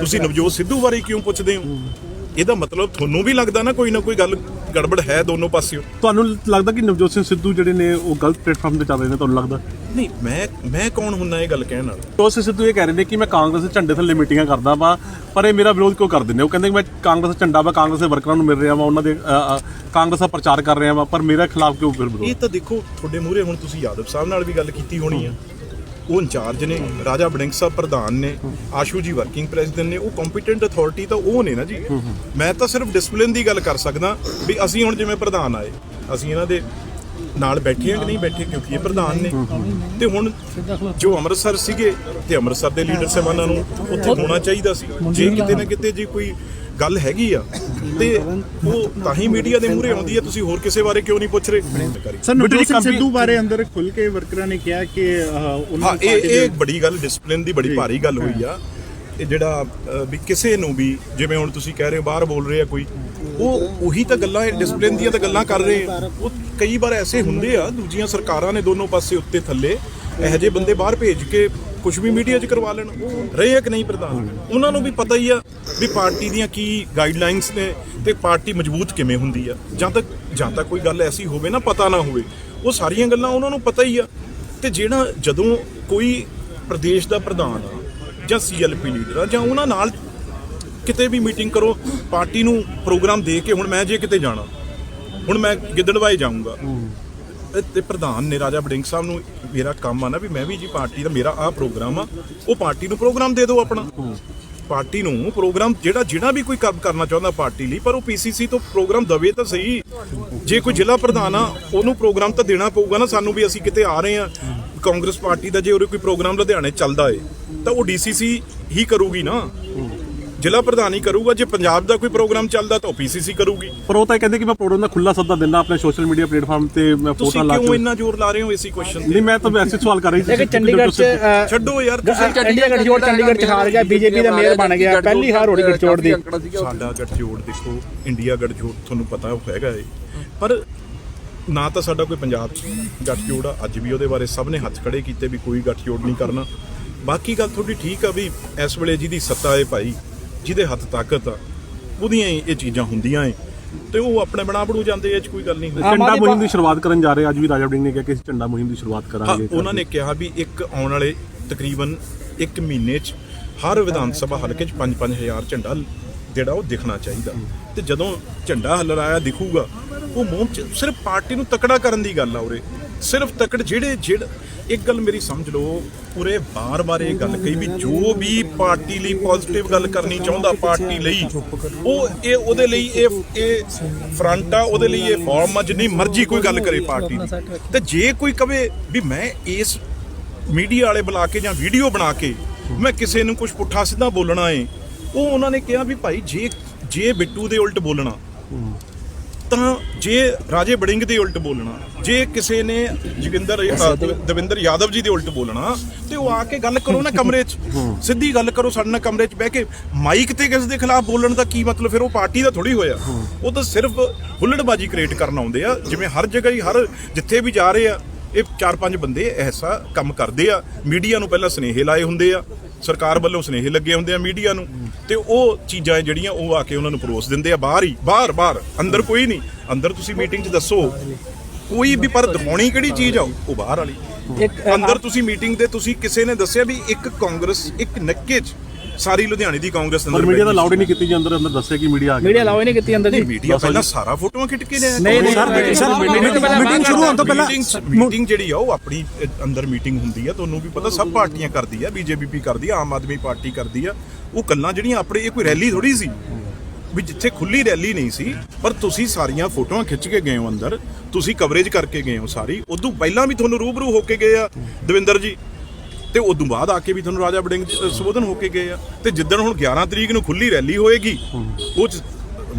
ਤੁਸੀਂ ਨਵਜੋਤ ਸਿੱਧੂ ਬਾਰੇ ਕਿਉਂ ਪੁੱਛਦੇ ਹੋ? ਇਹਦਾ ਮਤਲਬ ਤੁਹਾਨੂੰ ਵੀ ਲੱਗਦਾ ਨਾ ਕੋਈ ਨਾ ਕੋਈ ਗੱਲ ਗੜਬੜ ਹੈ ਦੋਨੋਂ ਪਾਸਿਓਂ? ਤੁਹਾਨੂੰ ਲੱਗਦਾ ਕਿ ਨਵਜੋਤ ਸਿੰਘ ਸਿੱਧੂ ਜਿਹੜੇ ਨੇ ਉਹ ਗਲਤ ਪਲੇਟਫਾਰਮ ਤੇ ਚੱਲ ਰਹੇ ਨੇ ਤੁਹਾਨੂੰ ਲੱਗਦਾ? ਨਹੀਂ ਮੈਂ ਮੈਂ ਕੌਣ ਹੁੰਨਾ ਇਹ ਗੱਲ ਕਹਿਣ ਨਾਲ ਨਵਜੋਤ ਸਿੰਘ ਸਿੱਧੂ ਇਹ ਕਹਿ ਰਹੇ ਨੇ ਕਿ ਮੈਂ ਕਾਂਗਰਸ ਦੇ ਝੰਡੇ ਥੱਲੇ ਮੀਟਿੰਗਾਂ ਕਰਦਾ ਵਾਂ ਪਰ ਇਹ ਮੇਰਾ ਵਿਰੋਧ ਕਿਉਂ ਕਰਦੇ ਨੇ? ਉਹ ਕਹਿੰਦੇ ਕਿ ਮੈਂ ਕਾਂਗਰਸ ਦਾ ਝੰਡਾ ਵਾ ਕਾਂਗਰਸ ਦੇ ਵਰਕਰਾਂ ਨੂੰ ਮਿਲ ਰਿਹਾ ਵਾਂ ਉਹਨਾਂ ਦੇ ਕਾਂਗਰਸ ਦਾ ਪ੍ਰਚਾਰ ਕਰ ਰਿਹਾ ਵਾਂ ਪਰ ਮੇਰੇ ਖਿਲਾਫ ਕਿਉਂ ਫਿਰ ਵਿਰੋਧ? ਇਹ ਤਾਂ ਦੇਖੋ ਤੁਹਾਡੇ ਮੂਹਰੇ ਹੁਣ ਤੁਸੀਂ ਯਾਦਵ ਸਾਹਿਬ ਨਾਲ ਵੀ ਗੱਲ ਕੀਤੀ ਹੋਣੀ ਆ। ਉਹ ਇੰਚਾਰਜ ਨੇ ਰਾਜਾ ਬੜਿੰਗ ਸਾਹਿਬ ਪ੍ਰਧਾਨ ਨੇ ਆਸ਼ੂ ਜੀ ਵਰਕਿੰਗ ਪ੍ਰੈਜ਼ੀਡੈਂਟ ਨੇ ਉਹ ਕੰਪੀਟੈਂਟ ਅਥਾਰਟੀ ਤਾਂ ਉਹ ਨੇ ਨਾ ਜੀ। ਮੈਂ ਤਾਂ ਸਿਰਫ ਡਿਸਪਲਿਨ ਦੀ ਗੱਲ ਕਰ ਸਕਦਾ ਵੀ ਅਸੀਂ ਹੁਣ ਜਿਵੇਂ ਪ੍ਰਧਾਨ ਆਏ ਅਸੀਂ ਇਹਨਾਂ ਦੇ ਨਾਲ ਬੈਠੇ ਆ ਕਿ ਨਹੀਂ ਬੈਠੇ ਕਿਉਂਕਿ ਇਹ ਪ੍ਰਧਾਨ ਨੇ। ਤੇ ਹੁਣ ਜੋ ਅੰਮ੍ਰਿਤਸਰ ਸੀਗੇ ਤੇ ਅੰਮ੍ਰਿਤਸਰ ਦੇ ਲੀਡਰ ਸਾਹਿਬਾਨਾਂ ਨੂੰ ਉੱਥੇ ਹੋਣਾ ਚਾਹੀਦਾ ਸੀ। ਜੇ ਕਿਤੇ ਨਾ ਕਿਤੇ ਜੇ ਕੋਈ ਗੱਲ ਹੈਗੀ ਆ। ਤੇ ਉਹ ਤਾਂ ਹੀ ਮੀਡੀਆ ਦੇ ਮੂਹਰੇ ਆਉਂਦੀ ਹੈ ਤੁਸੀਂ ਹੋਰ ਕਿਸੇ ਬਾਰੇ ਕਿਉਂ ਨਹੀਂ ਪੁੱਛ ਰਹੇ? ਸਰ ਨਵਜੋਤ ਸਿੰਘ ਸਿੱਧੂ ਬਾਰੇ ਅੰਦਰ ਖੁੱਲ ਕੇ ਵਰਕਰਾਂ ਨੇ ਕਿਹਾ ਕਿ ਉਹਨਾਂ ਇਹ ਇਹ ਬੜੀ ਗੱਲ ਡਿਸਪਲਿਨ ਦੀ ਬੜੀ ਭਾਰੀ ਗੱਲ ਹੋਈ ਆ। ਇਹ ਜਿਹੜਾ ਵੀ ਕਿਸੇ ਨੂੰ ਵੀ ਜਿਵੇਂ ਹੁਣ ਤੁਸੀਂ ਕਹਿ ਰਹੇ ਹੋ ਬਾਹਰ ਬੋਲ ਰਹੇ ਆ ਕੋਈ ਉਹ ਉਹੀ ਤਾਂ ਗੱਲਾਂ ਡਿਸਪਲਿਨ ਦੀਆਂ ਤਾਂ ਗੱਲਾਂ ਕਰ ਰਹੇ ਆ। ਉਹ ਕਈ ਵਾਰ ਐਸੇ ਹੁੰਦੇ ਆ ਦੂਜੀਆਂ ਸਰਕਾਰਾਂ ਨੇ ਦੋਨੋਂ ਪਾਸੇ ਉੱਤੇ ਥੱਲੇ ਇਹੋ ਜਿਹੇ ਬੰਦੇ ਬਾਹਰ ਭੇਜ ਕੇ ਕੁਝ ਵੀ ਮੀਡੀਆ 'ਚ ਕਰਵਾ ਲੈਣ ਰਹੇ ਆ ਕਿ ਨਹੀਂ ਪ੍ਰਧਾਨ? ਉਹਨਾਂ ਨੂੰ ਵੀ ਪਤਾ ਹੀ ਆ ਵੀ ਪਾਰਟੀ ਦੀਆਂ ਕੀ ਗਾਈਡਲਾਈਨਸ ਨੇ ਤੇ ਪਾਰਟੀ ਮਜ਼ਬੂਤ ਕਿਵੇਂ ਹੁੰਦੀ ਆ। ਜਾਂ ਤੱਕ ਜਾਂ ਤੱਕ ਕੋਈ ਗੱਲ ਐਸੀ ਹੋਵੇ ਨਾ ਪਤਾ ਨਾ ਹੋਵੇ। ਉਹ ਸਾਰੀਆਂ ਗੱਲਾਂ ਉਹਨਾਂ ਨੂੰ ਪਤਾ ਹੀ ਆ। ਤੇ ਜਿਹੜਾ ਜਦੋਂ ਕੋਈ ਪ੍ਰਦੇਸ਼ ਦਾ ਪ੍ਰਧਾਨ ਆ ਜਾਂ ਸੀਐਲਪੀ ਲੀਡਰ ਆ ਜਾਂ ਉਹਨਾਂ ਨਾਲ ਕਿਤੇ ਵੀ ਮੀਟਿੰਗ ਕਰੋ ਪਾਰਟੀ ਨੂੰ ਪ੍ਰੋਗਰਾਮ ਦੇ ਕੇ ਹੁਣ ਮੈਂ ਜੇ ਕਿਤੇ ਜਾਣਾ ਹੁਣ ਮੈਂ ਗਿੱਦੜਵਾਏ ਜਾਊਂਗਾ। ਤੇ- ਤੇ ਪ੍ਰਧਾਨ ਨੇ ਰਾਜਾ ਬੜਿੰਗ ਸਾਹਿਬ ਨੂੰ ਮੇਰਾ ਕੰਮ ਆ ਨਾ ਵੀ ਮੈਂ ਵੀ ਜੀ ਪਾਰਟੀ ਦਾ ਮੇਰਾ ਆਹ ਪ੍ਰੋਗਰਾਮ ਆ, ਉਹ ਪਾਰਟੀ ਨੂੰ ਪ੍ਰੋਗਰਾਮ ਦੇ ਦਿਓ ਆਪਣਾ। ਪਾਰਟੀ ਨੂੰ ਪ੍ਰੋਗਰਾਮ ਜਿਹੜਾ ਜਿਹੜਾ ਵੀ ਕੋਈ ਕੰਮ ਕਰਨਾ ਚਾਹੁੰਦਾ ਪਾਰਟੀ ਲਈ, ਪਰ ਉਹ ਪੀਸੀਸੀ ਤੋਂ ਪ੍ਰੋਗਰਾਮ ਦਵੇ ਤਾਂ ਸਹੀ। ਜੇ ਕੋਈ ਜ਼ਿਲ੍ਹਾ ਪ੍ਰਧਾਨ ਆ, ਉਹਨੂੰ ਪ੍ਰੋਗਰਾਮ ਤਾਂ ਦੇਣਾ ਪਊਗਾ ਨਾ, ਸਾਨੂੰ ਵੀ ਅਸੀਂ ਕਿਤੇ ਆ ਰਹੇ ਆ। ਕਾਂਗਰਸ ਪਾਰਟੀ ਦਾ ਜੇ ਉਹਦੇ ਕੋਈ ਪ੍ਰੋਗਰਾਮ ਲੁਧਿਆਣੇ ਚੱਲਦਾ ਏ, ਤਾਂ ਉਹ ਡੀਸੀਸੀ ਹੀ ਕਰੂਗੀ ਨਾ। ਜ਼ਿਲ੍ਹਾ ਪ੍ਰਧਾਨ ਹੀ ਕਰੂਗਾ ਜੇ ਪੰਜਾਬ ਦਾ ਕੋਈ ਪ੍ਰੋਗਰਾਮ ਚੱਲਦਾ ਤਾਂ ਉਹ ਪੀਸੀਸੀ ਕਰੂਗੀ। ਪਰ ਉਹ ਤਾਂ ਇਹ ਕਹਿੰਦੇ ਕਿ ਮੈਂ ਪ੍ਰੋਗਰਾਮ ਦਾ ਖੁੱਲਾ ਸੱਦਾ ਦਿੰਦਾ ਆਪਣੇ ਸੋਸ਼ਲ ਮੀਡੀਆ ਪਲੇਟਫਾਰਮ ਤੇ ਮੈਂ ਫੋਟੋ ਲਾ ਕਿਉਂ ਕੇ। ਇੰਨਾ ਜ਼ੋਰ ਲਾ ਰਹੇ ਹੋ ਇਸੇ ਕੁਐਸਚਨ ਨਹੀਂ ਮੈਂ ਤਾਂ ਵੈਸੇ ਸਵਾਲ ਕਰ ਰਹੀ ਸੀ ਕਿ ਚੰਡੀਗੜ੍ਹ ਚ ਛੱਡੋ ਯਾਰ ਇੰਡੀਆ ਗੱਠਜੋੜ ਚੰਡੀਗੜ੍ਹ ਚ ਹਾਰ ਗਿਆ ਬੀਜੇਪੀ ਦਾ ਮੇਅਰ ਬਣ ਗਿਆ ਪਹਿਲੀ ਹਾਰ ਹੋ ਰਹੀ ਗੱਠਜੋੜ ਦੀ। ਸਾਡਾ ਗੱਠਜੋੜ ਦੇਖੋ ਇੰਡੀਆ ਗੱਠਜੋੜ ਤੁਹਾਨੂੰ ਪਤਾ ਹੈਗਾ ਏ। ਪਰ ਨਾ ਤਾਂ ਸਾਡਾ ਕੋਈ ਪੰਜਾਬ 'ਚ ਗੱਠਜੋੜ ਆ ਅੱਜ ਵੀ ਉਹਦੇ ਬਾਰੇ ਸਭ ਨੇ ਹੱਥ ਖੜੇ ਕੀਤੇ ਵੀ ਕੋਈ ਗੱਠਜੋੜ ਨਹੀਂ ਕਰਨਾ। ਬਾਕੀ ਗੱਲ ਤੁਹਾਡੀ ਠੀਕ ਆ ਵੀ ਇਸ ਵੇਲੇ ਜਿਹਦੀ ਸੱਤਾ ਏ ਭਾਈ ਜਿਹਦੇ ਹੱਥ ਤਾਕਤ ਆ ਉਹਦੀਆਂ ਹੀ ਇਹ ਚੀਜ਼ਾਂ ਹੁੰਦੀਆਂ ਏ। ਤੇ ਉਹ ਆਪਣੇ ਬਣਾ ਬਣੂ ਜਾਂਦੇ ਇਹ 'ਚ ਕੋਈ ਗੱਲ ਨਹੀਂ ਝੰਡਾ ਮੁਹਿੰਮ ਦੀ ਸ਼ੁਰੂਆਤ ਕਰਨ ਜਾ ਰਹੇ ਅੱਜ ਵੀ ਰਾਜਾ ਵੜਿੰਗ ਨੇ ਕਿਹਾ ਕਿ ਅਸੀਂ ਝੰਡਾ ਮੁਹਿੰਮ ਦੀ ਸ਼ੁਰੂਆਤ ਹਾਂ ਕਰਾਂਗੇ। ਉਹਨਾਂ ਨੇ ਕਿਹਾ ਵੀ ਇੱਕ ਆਉਣ ਵਾਲੇ ਤਕਰੀਬਨ 1 ਮਹੀਨੇ 'ਚ ਹਰ ਵਿਧਾਨ ਸਭਾ ਹਲਕੇ 'ਚ 5-5000 ਝੰਡਾ ਜਿਹੜਾ ਉਹ ਦਿਖਣਾ ਚਾਹੀਦਾ। ਤੇ ਜਦੋਂ ਝੰਡਾ ਹਲਰਾਇਆ ਦਿਖੂਗਾ ਉਹ ਮੂੰਹ 'ਚ ਸਿਰਫ ਪਾਰਟੀ ਨੂੰ ਤਕੜਾ ਕਰਨ ਦੀ ਗੱਲ ਆ ਉਰੇ। ਸਿਰਫ ਤਕੜ ਜਿਹੜੇ ਜਿਹੜਾ ਇੱਕ ਗੱਲ ਮੇਰੀ ਸਮਝ ਲਓ, ਪੂਰੇ ਬਾਰ-ਬਾਰ ਇਹ ਗੱਲ ਕਹੀ ਵੀ ਜੋ ਵੀ ਪਾਰਟੀ ਲਈ ਪੋਜ਼ਿਟਿਵ ਗੱਲ ਕਰਨੀ ਚਾਹੁੰਦਾ ਪਾਰਟੀ ਲਈ, ਉਹ ਇਹ ਉਹਦੇ ਲਈ ਇਹ ਇਹ ਫਰੰਟ ਆ, ਉਹਦੇ ਲਈ ਇਹ ਫਾਰਮ ਆ, ਜਿੰਨੀ ਮਰਜ਼ੀ ਕੋਈ ਗੱਲ ਕਰੇ ਪਾਰਟੀ ਦੀ। ਤੇ ਜੇ ਕੋਈ ਕਵੇ ਵੀ ਮੈਂ ਇਸ ਮੀਡੀਆ ਵਾਲੇ ਬੁਲਾ ਕੇ ਜਾਂ ਵੀਡੀਓ ਬਣਾ ਕੇ ਮੈਂ ਕਿਸੇ ਨੂੰ ਕੁਝ ਪੁੱਠਾ ਸਿੱਧਾ ਬੋਲਣਾ ਏ, ਉਹ ਉਹਨਾਂ ਨੇ ਕਿਹਾ ਵੀ ਭਾਈ ਜੇ ਜੇ ਬਿੱਟੂ ਦੇ ਉਲਟ ਬੋਲਣਾ ਤਾਂ ਜੇ ਰਾਜੇ ਬੜਿੰਗ ਦੇ ਉਲਟ ਬੋਲਣਾ ਜੇ ਕਿਸੇ ਨੇ ਜੋਗਿੰਦਰ ਦਵਿੰਦਰ ਯਾਦਵ ਜੀ ਦੇ ਉਲਟ ਬੋਲਣਾ ਤੇ ਉਹ ਆ ਕੇ ਗੱਲ ਕਰੋ ਨਾ ਕਮਰੇ 'ਚ। ਸਿੱਧੀ ਗੱਲ ਕਰੋ ਸਾਡੇ ਨਾਲ ਕਮਰੇ 'ਚ ਬਹਿ ਕੇ। ਮਾਈਕ ਤੇ ਕਿਸ ਦੇ ਖਿਲਾਫ ਬੋਲਣ ਦਾ ਕੀ ਮਤਲਬ? ਫਿਰ ਉਹ ਪਾਰਟੀ ਦਾ ਥੋੜੀ ਹੋਇਆ। ਉਹ ਤਾਂ ਸਿਰਫ ਹੁੱਲੜਬਾਜੀ ਕ੍ਰੀਏਟ ਕਰਨ ਆਉਂਦੇ ਆ। ਜਿਵੇਂ ਹਰ ਜਗ੍ਹਾ ਹੀ ਹਰ ਜਿੱਥੇ ਵੀ ਜਾ ਰਹੇ ਆ ਇਹ ਚਾਰ ਪੰਜ ਬੰਦੇ ਐਸਾ ਕੰਮ ਕਰਦੇ ਆ। ਮੀਡੀਆ ਨੂੰ ਪਹਿਲਾਂ ਸਨੇਹੇ ਲਾਏ ਹੁੰਦੇ ਆ। ਸਰਕਾਰ ਵੱਲੋਂ ਸਨੇਹੇ ਲੱਗੇ ਹੁੰਦੇ ਆ ਮੀਡੀਆ ਨੂੰ ਤੇ ਉਹ ਚੀਜ਼ਾਂ ਜਿਹੜੀਆਂ ਉਹ ਆ ਕੇ ਉਹਨਾਂ ਨੂੰ ਪਰੋਸ ਦਿੰਦੇ ਆ ਬਾਹਰ ਹੀ ਬਾਹਰ ਬਾਹਰ ਅੰਦਰ ਕੋਈ ਨਹੀਂ ਅੰਦਰ ਤੁਸੀਂ ਮੀਟਿੰਗ 'ਚ ਦੱਸੋ ਕੋਈ ਵੀ ਪਰ ਦਿਖਾਉਣੀ ਕਿਹੜੀ ਚੀਜ਼ ਆ ਉਹ ਬਾਹਰ ਵਾਲੀ। ਅੰਦਰ ਤੁਸੀਂ ਮੀਟਿੰਗ ਦੇ ਤੁਸੀਂ ਕਿਸੇ ਨੇ ਦੱਸਿਆ ਵੀ ਇੱਕ ਕਾਂਗਰਸ ਇੱਕ ਨੱਕੇ 'ਚ ਸਾਰੀ ਲੁਧਿਆਣੇ ਦੀ ਕਾਂਗਰਸ ਪਰ ਅੰਦਰ ਮੀਡੀਆ ਦਾ ਬੈਠੀ ਲਾਉਡ ਹੀ ਨਹੀਂ ਕੀਤੀ ਜੀ ਅੰਦਰ ਅੰਦਰ ਦੱਸਿਆ ਕਿ ਮੀਡੀਆ ਆ ਗਿਆ ਮੀਡੀਆ ਹੀ ਨਹੀਂ ਕੀਤੀ ਅੰਦਰ ਜੀ। ਮੀਡੀਆ ਪਹਿਲਾਂ ਸਾਰਾ ਫੋਟੋਆਂ ਖਿੱਚ ਕੇ ਲਿਆ ਨਹੀਂ, ਨਹੀਂ, ਸਰ ਤੋਂ ਮੀਟਿੰਗ ਸ਼ੁਰੂ ਹੋਣ ਤੋਂ ਪਹਿਲਾਂ ਮੀਟਿੰਗ ਜਿਹੜੀ ਆ ਉਹ ਆਪਣੀ ਅੰਦਰ ਮੀਟਿੰਗ ਹੁੰਦੀ ਆ ਤੁਹਾਨੂੰ ਵੀ ਪਤਾ ਸਭ ਪਾਰਟੀਆਂ ਕਰਦੀ ਆ ਬੀਜੇਪੀ ਕਰਦੀ ਆ ਆਮ ਆਦਮੀ ਪਾਰਟੀ ਕਰਦੀ ਆ। ਉਹ ਕੱਲਾਂ ਜਿਹੜੀਆਂ ਆਪਣੇ ਇਹ ਕੋਈ ਰੈਲੀ ਥੋੜੀ ਸੀ ਵੀ ਜਿੱਥੇ ਖੁੱਲੀ ਰੈਲੀ ਨਹੀਂ ਸੀ ਪਰ ਤੁਸੀਂ ਸਾਰੀਆਂ ਫੋਟੋਆਂ ਖਿੱਚ ਕੇ ਗਏ ਹੋ ਅੰਦਰ ਤੁਸੀਂ ਕਵਰੇਜ ਕਰਕੇ ਗਏ ਹੋ ਸਾਰੀ ਉਦੋਂ ਪਹਿਲਾਂ ਵੀ ਤੁਹਾਨੂੰ ਰੂਬਰੂ ਹੋ ਕੇ ਗਏ ਆ ਦਵਿੰਦਰ ਜੀ। ਤੇ ਉਦੋਂ ਬਾਅਦ ਆ ਕੇ ਵੀ ਤੁਹਾਨੂੰ ਰਾਜਾ ਅ, ਸੰਬੋਧਨ ਹੋ ਕੇ ਗਏ ਆ। ਤੇ ਜਿੱਦਣ ਹੁਣ 11 ਤਰੀਕ ਨੂੰ ਖੁੱਲੀ ਰੈਲੀ ਹੋਏਗੀ ਉਹ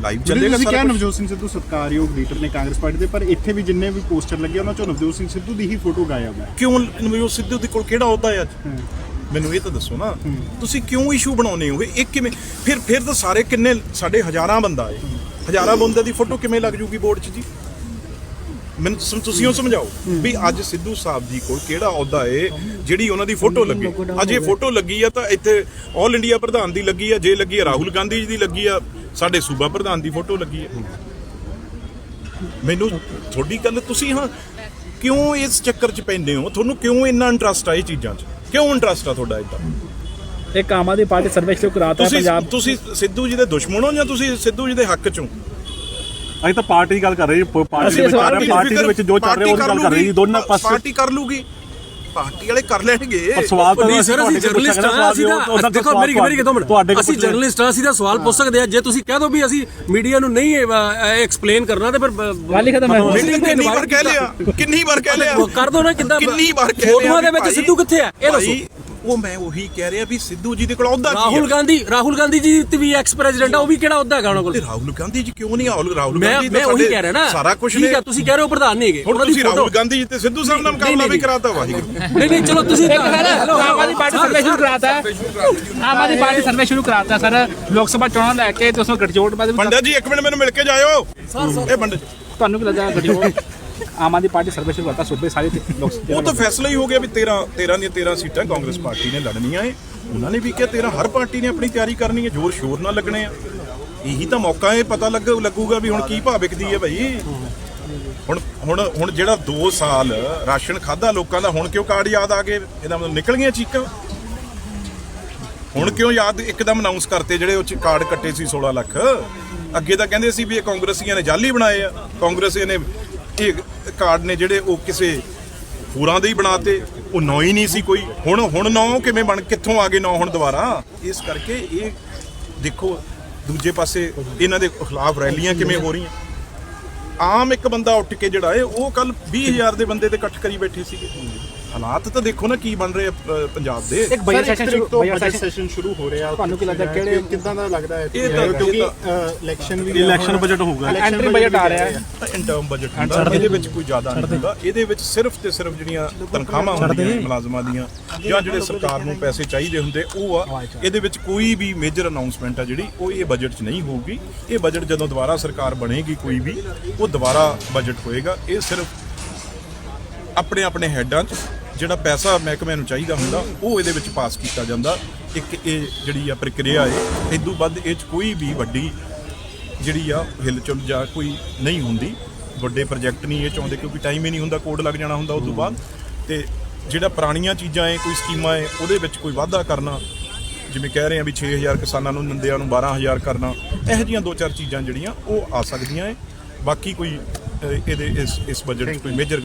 ਲਾਈਵ ਚੱਲੇਗਾ ਤੁਸੀਂ ਸਾਰਾ ਕਿਹਾ। ਨਵਜੋਤ ਸਿੰਘ ਸਿੱਧੂ ਸਤਕਾਰਯੋਗ ਲੀਡਰ ਨੇ ਕਾਂਗਰਸ ਪਾਰਟੀ ਦੇ ਪਰ ਇੱਥੇ ਵੀ ਜਿੰਨੇ ਵੀ ਪੋਸਟਰ ਲੱਗੇ ਉਹਨਾਂ ਚੋਂ ਨਵਜੋਤ ਸਿੰਘ ਸਿੱਧੂ ਦੀ ਹੀ ਫੋਟੋ ਗਾਇਬ ਹੈ। ਕਿਉਂ ਨਵਜੋਤ ਸਿੱਧੂ ਦੇ ਕੋਲ ਕਿਹੜਾ ਅਹੁਦਾ ਹੈ ਅੱਜ? ਮੈਨੂੰ ਇਹ ਤਾਂ ਦੱਸੋ ਨਾ ਤੁਸੀਂ ਕਿਉਂ ਇਸ਼ੂ ਬਣਾਉਨੇ ਹੋ? ਇਹ ਕਿਵੇਂ ਫਿਰ ਫਿਰ ਤਾਂ ਸਾਰੇ ਕਿੰਨੇ ਸਾਡੇ ਹਜ਼ਾਰਾਂ ਬੰਦਾ ਏ ਹਜ਼ਾਰਾਂ ਬੰਦੇ ਦੀ ਫੋਟੋ ਕਿਵੇਂ ਲੱਗ ਜੂਗੀ ਬੋਰਡ 'ਚ ਜੀ? ਮੈਨੂੰ ਸਮ- ਤੁਸੀਂ ਉਹ ਸਮਝਾਓ ਵੀ ਅੱਜ ਸਿੱਧੂ ਸਾਹਿਬ ਜੀ ਕੋਲ ਕਿਹੜਾ ਅਹੁਦਾ ਏ ਜਿਹੜੀ ਉਹਨਾਂ ਦੀ ਫੋਟੋ ਲੱਗੀ। ਅੱਜ ਇਹ ਫੋਟੋ ਲੱਗੀ ਆ ਤਾਂ ਇੱਥੇ 올 ਇੰਡੀਆ ਪ੍ਰਧਾਨ ਦੀ ਲੱਗੀ ਆ ਜੇ ਲੱਗੀ ਆ ਰਾਹੁਲ ਗਾਂਧੀ ਜੀ ਦੀ ਲੱਗੀ ਆ ਸਾਡੇ ਸੂਬਾ ਪ੍ਰਧਾਨ ਦੀ ਫੋਟੋ ਲੱਗੀ ਆ। ਮੈਨੂੰ ਤੁਹਾਡੀ ਗੱਲ ਤੁਸੀਂ ਹਾਂ ਕਿਉਂ ਇਸ ਚੱਕਰ 'ਚ ਪੈਂਦੇ ਹੋ? ਤੁਹਾਨੂੰ ਕਿਉਂ ਇੰਨਾ ਇੰਟਰਸਟ ਆ ਇਹ ਚੀਜ਼ਾਂ 'ਚ? ਕਿਉਂ ਇੰਟਰਸਟ ਆ ਤੁਹਾਡਾ ਇਦਾਂ? ਇੱਕ ਆਮ ਆਦਮੀ ਪਾਰਟੀ ਸਰਵੇ ਸ਼ੁਰੂ ਕਰਾਤਾ ਤੁਸੀਂ ਪੰਜਾਬ ਤੁਸੀਂ ਸਿੱਧੂ ਜੀ ਦੇ ਦੁਸ਼ਮਣ ਹੋ ਜਾਂ ਤੁਸੀਂ ਸਿੱਧੂ ਜੀ ਦੇ ਹੱਕ 'ਚੋਂ? ਅਸੀਂ ਤਾਂ ਪਾਰਟੀ ਦੀ ਗੱਲ ਕਰ ਰਹੇ ਜੀ ਪ- ਪਾਰਟੀ ਅਸੀਂ ਦੇ ਵਿੱਚ ਆ ਪਾਰਟੀ ਰਿਹਾ ਪਾਰਟੀ ਦੇ ਵਿੱਚ ਜੋ ਚੱਲ ਰਿਹਾ ਉਹਦੀ ਗੱਲ ਕਰ ਰਹੇ ਜੀ ਦੋਨਾਂ ਪਾਸੇ ਪਾਰਟੀ ਕਰ ਲੂਗੀ। ਪਾਰਟੀ ਵਾਲੇ ਕਰ ਲੈਣਗੇ। ਪਰ ਸਵਾਲ ਤਾਂ ਨਹੀਂ ਸਰ ਅਸੀਂ ਜਰਨਲਿਸਟ ਹਾਂ ਅਸੀਂ ਤਾਂ ਦੇਖੋ ਮੇਰੀ ਮੇਰੀ ਕਿਦੋਂ ਤੁਹਾਡੇ ਕੋਲ ਅਸੀਂ। ਜਰਨਲਿਸਟ ਹਾਂ ਅਸੀਂ ਤਾਂ ਸਵਾਲ ਪੁੱਛ ਸਕਦੇ ਆ ਜੇ ਤੁਸੀਂ ਕਹਿ ਦੋ ਵੀ ਅਸੀਂ ਮੀਡੀਆ ਨੂੰ ਨਹੀਂ ਐਕਸਪਲੇਨ ਕਰਨਾ ਤੇ ਫਿਰ ਗੱਲ ਹੀ ਖਤਮ ਹੈ। ਮੈਨੂੰ ਕਿੰਨੀ ਵਾਰ ਕਹਿ ਲਿਆ? ਕਿੰਨੀ ਵਾਰ ਕਹਿ ਲਿਆ? ਕਰ ਦੋ ਨਾ ਕਿੱਦਾਂ ਕਿੰਨੀ ਵਾਰ ਕਹਿ ਲਿਆ ਫੋਟੋਆਂ ਦੇ ਵਿੱਚ ਸਿੱਧੂ ਕਿੱਥੇ ਆ? ਇਹ ਦੱਸੋ। ਉਹ ਮੈਂ ਉਹੀ ਕਹਿ ਰਿਹਾ ਵੀ ਸਿੱਧੂ ਜੀ ਦੇ ਕੋਲ ਅਹੁਦਾ ਕੀ ਰਾਹੁਲ ਗਾਂਧੀ ਰਾਹੁਲ ਗਾਂਧੀ ਜੀ ਤੇ ਵੀ ਐਕਸ ਪ੍ਰੈਜ਼ੀਡੈਂਟ ਆ ਉਹ ਵੀ ਕਿਹੜਾ ਅਹੁਦਾ ਹੈਗਾ ਉਹਨਾਂ ਕੋਲ? ਤੇ ਰਾਹੁਲ ਗਾਂਧੀ ਜੀ ਕਿਉਂ ਨਹੀਂ ਰਾਹੁਲ ਰਾਹੁਲ ਗਾਂਧੀ ਮੈਂ ਉਹੀ ਕਹਿ ਰਿਹਾ ਨਾ। ਸਾਰਾ ਕੁਝ ਠੀਕ ਆ ਤੁਸੀਂ ਕਹਿ ਰਹੇ ਹੋ ਪ੍ਰਧਾਨ ਨਹੀਂ ਹੈਗੇ। ਹੁਣ ਉਹਨਾਂ ਦੀ ਤੁਸੀਂ ਫੋਟੋ ਰਾਹੁਲ ਗਾਂਧੀ ਜੀ ਤੇ ਸਿੱਧੂ ਸਾਹਿਬ ਨਾਲ ਮੁਕਾਬਲਾ ਵੀ ਕਰਾਤਾ ਵਾਹਿਗੁਰੂ। ਨਹੀਂ ਨਹੀਂ ਚਲੋ ਤੁਸੀਂ ਆਮ ਆਦਮੀ ਪਾਰਟੀ ਸਰਵੇ ਸ਼ੁਰੂ ਕਰਾਤਾ ਹੈ। ਆਮ ਆਦਮੀ ਪਾਰਟੀ ਸਰਵੇ ਸ਼ੁਰੂ ਕਰਾਤਾ ਸਰ। ਲੋਕ ਸਭਾ ਚੋਣਾਂ ਲੈ ਕੇ ਤੇ ਉਸ ਨੂੰ ਗਠਜੋੜ ਬਾਅਦ ਪੰਡਤ ਜੀ ਇੱਕ ਮਿੰਟ ਮੈਨੂੰ ਮਿਲ ਕੇ ਜਾਇਓ। ਇਹ ਪੰਡਤ ਤੁਹਾਨੂੰ ਕੀ ਲੱਗਦਾ ਗਠਜੋੜ? ਆਮ ਆਦਮੀ ਪਾਰਟੀ ਸਰਵੇ ਸ਼ੁਰੂ ਕਰਤਾ ਸੂਬੇ ਸਾਰੇ ਤੇ ਲੋਕ ਉਹ ਤਾਂ ਫੈਸਲਾ ਹੀ ਹੋ ਗਿਆ ਵੀ 13 13 ਦੀਆਂ 13 ਸੀਟਾਂ ਕਾਂਗਰਸ ਪਾਰਟੀ ਨੇ ਲੜਨੀਆਂ ਏ। ਉਹਨਾਂ ਨੇ ਵੀ ਕਿਹਾ 13 ਹਰ ਪਾਰਟੀ ਨੇ ਆਪਣੀ ਤਿਆਰੀ ਕਰਨੀ ਹੈ ਜ਼ੋਰ ਸ਼ੋਰ ਨਾਲ ਲੱਗਣੇ ਆ। ਇਹੀ ਤਾਂ ਮੌਕਾ ਹੈ ਪਤਾ ਲੱਗ ਲੱਗੂਗਾ ਵੀ ਹੁਣ ਕੀ ਭਾਅ ਵਿਕਦੀ ਹੈ ਭਾਈ ਹੁਣ ਹੁਣ ਹੁਣ ਜਿਹੜਾ 2 ਸਾਲ ਰਾਸ਼ਨ ਖਾਦਾ ਲੋਕਾਂ ਦਾ ਹੁਣ ਕਿਉਂ ਕਾਰਡ ਯਾਦ ਆ ਗਏ? ਇਹਦਾ ਮਤਲਬ ਨਿਕਲ ਗਈਆਂ ਚੀਕਾਂ। ਹੁਣ ਕਿਉਂ ਯਾਦ ਇੱਕਦਮ ਅਨਾਉਂਸ ਕਰਤੇ ਜਿਹੜੇ ਉਹ ਚ ਕਾਰਡ ਕੱਟੇ ਸੀ 16 ਲੱਖ? ਅੱਗੇ ਤਾਂ ਕਹਿੰਦੇ ਸੀ ਵੀ ਇਹ ਕਾਂਗਰਸੀਆਂ ਨੇ ਜਾਲੀ ਬਣਾਏ ਆ। ਕਾਂਗਰਸੀਆਂ ਨੇ ਇਹ ਕਾਰਡ ਨੇ ਜਿਹੜੇ ਉਹ ਕਿਸੇ ਹੋਰਾਂ ਦੇ ਹੀ ਬਣਾਤੇ, ਉਹ ਨੌ ਹੀ ਨਹੀਂ ਸੀ ਕੋਈ। ਹੁਣ ਹੁਣ ਨੌ ਕਿਵੇਂ ਬਣ, ਕਿੱਥੋਂ ਆ ਗਏ ਨੌ ਹੁਣ ਦੁਬਾਰਾ? ਇਸ ਕਰਕੇ ਇਹ ਦੇਖੋ, ਦੂਜੇ ਪਾਸੇ ਇਹਨਾਂ ਦੇ ਖਿਲਾਫ ਰੈਲੀਆਂ ਕਿਵੇਂ ਹੋ ਰਹੀਆਂ? ਆਮ ਇੱਕ ਬੰਦਾ ਉੱਠ ਕੇ ਜਿਹੜਾ ਹੈ ਉਹ ਕੱਲ 20000 ਦੇ ਬੰਦੇ ਤੇ ਇਕੱਠ ਕਰੀ ਬੈਠੇ ਸੀਗੇ। ਹਾਲਾਤ ਤਾਂ ਦੇਖੋ ਨਾ ਕੀ ਬਣ ਰਹੇ ਆ ਅ, ਪੰਜਾਬ ਦੇ। ਇੱਕ ਬਜਟ ਸੈਸ਼ਨ ਸ਼ੁਰੂ ਤੋਂ ਬਜਟ ਬਜਟ ਸੈਸ਼ਨ ਸੈਸ਼ਨ ਸ਼ੁਰੂ ਹੋ ਰਿਹਾ। ਤੁਹਾਨੂੰ ਕੀ ਲੱਗਦਾ ਕਿਹੜੇ- ਕਿੱਦਾਂ ਦਾ ਲੱਗਦਾ ਹੈ? ਇਹ ਤਾਂ- ਕਿਉਂਕਿ ਇਹ ਇਲੈਕਸ਼ਨ ਵੀ ਇਲੈਕਸ਼ਨ ਬਜਟ ਹੋਊਗਾ। ਐਂਟਰੀ ਬਜਟ ਆ ਰਿਹਾ। ਹੈ ਇੰਟਰਮ ਬਜਟ ਹੁੰਦਾ ਇਹਦੇ ਵਿੱਚ ਕੋਈ ਜ਼ਿਆਦਾ ਨਹੀਂ ਹੁੰਦਾ। ਇਹਦੇ ਵਿੱਚ ਸਿਰਫ ਤੇ ਸਿਰਫ ਜਿਹੜੀਆਂ ਤਨਖਾਹਾਂ ਹੁੰਦੀਆਂ ਮੁਲਾਜ਼ਮਾਂ ਦੀਆਂ ਜਾਂ ਜਿਹੜੇ ਸਰਕਾਰ ਨੂੰ ਪੈਸੇ ਚਾਹੀਦੇ ਹੁੰਦੇ ਉਹ ਆ। ਇਹਦੇ ਵਿੱਚ ਕੋਈ ਵੀ ਮੇਜਰ ਅਨਾਉਂਸਮੈਂਟ ਆ ਜਿਹੜੀ ਉਹ ਇਹ ਬਜਟ 'ਚ ਨਹੀਂ ਹੋਊਗੀ। ਇਹ ਬਜਟ ਜਦੋਂ ਦੁਬਾਰਾ ਸਰਕਾਰ ਬਣੇਗੀ ਕੋਈ ਵੀ ਉਹ ਦੁਬਾਰਾ ਬਜਟ ਹੋਏਗਾ। ਇਹ ਸਿਰਫ ਆਪਣੇ ਆਪਣੇ ਹੈਡਾਂ 'ਚ ਜਿਹੜਾ ਪੈਸਾ ਮਹਿਕਮੇ ਨੂੰ ਚਾਹੀਦਾ ਹੁੰਦਾ ਉਹ ਇਹਦੇ ਵਿੱਚ ਪਾਸ ਕੀਤਾ ਜਾਂਦਾ। ਇੱਕ ਇਹ ਜਿਹੜੀ ਆ ਪ੍ਰਕਿਰਿਆ ਹੈ ਇਦੋਂ ਵੱਧ ਇਹ 'ਚ ਕੋਈ ਵੀ ਵੱਡੀ ਜਿਹੜੀ ਆ ਹਿਲਚੁਲ ਜਾਂ ਕੋਈ ਨਹੀਂ ਹੁੰਦੀ। ਵੱਡੇ ਪ੍ਰੋਜੈਕਟ ਨਹੀਂ ਇਹ ਚਾਹੁੰਦੇ ਕਿਉਂਕਿ ਟਾਈਮ ਹੀ ਨਹੀਂ ਹੁੰਦਾ ਕੋਡ ਲੱਗ ਜਾਣਾ ਹੁੰਦਾ ਉਸ ਤੋਂ ਬਾਅਦ। ਤੇ ਜਿਹੜਾ ਪੁਰਾਣੀਆਂ ਚੀਜ਼ਾਂ ਹੈ ਕੋਈ ਸਕੀਮਾਂ ਹੈ ਉਹਦੇ ਵਿੱਚ ਕੋਈ ਵਾਧਾ ਕਰਨਾ ਜਿਵੇਂ ਕਹਿ ਰਹੇ ਆ ਵੀ 6000 ਕਿਸਾਨਾਂ ਨੂੰ ਨੰਦਿਆਂ ਨੂੰ 12000 ਕਰਨਾ ਇਹੋ ਜਿਹੀਆਂ ਦੋ ਚਾਰ ਚੀਜ਼ਾਂ ਜਿਹੜੀਆਂ ਉਹ ਆ ਸਕਦੀਆਂ ਹੈ ਬਾਕੀ ਕੋਈ ਇਹਦੇ ਇਸ ਇਸ ਬਜਟ 'ਚ ਕੋਈ ਮੇਜਰ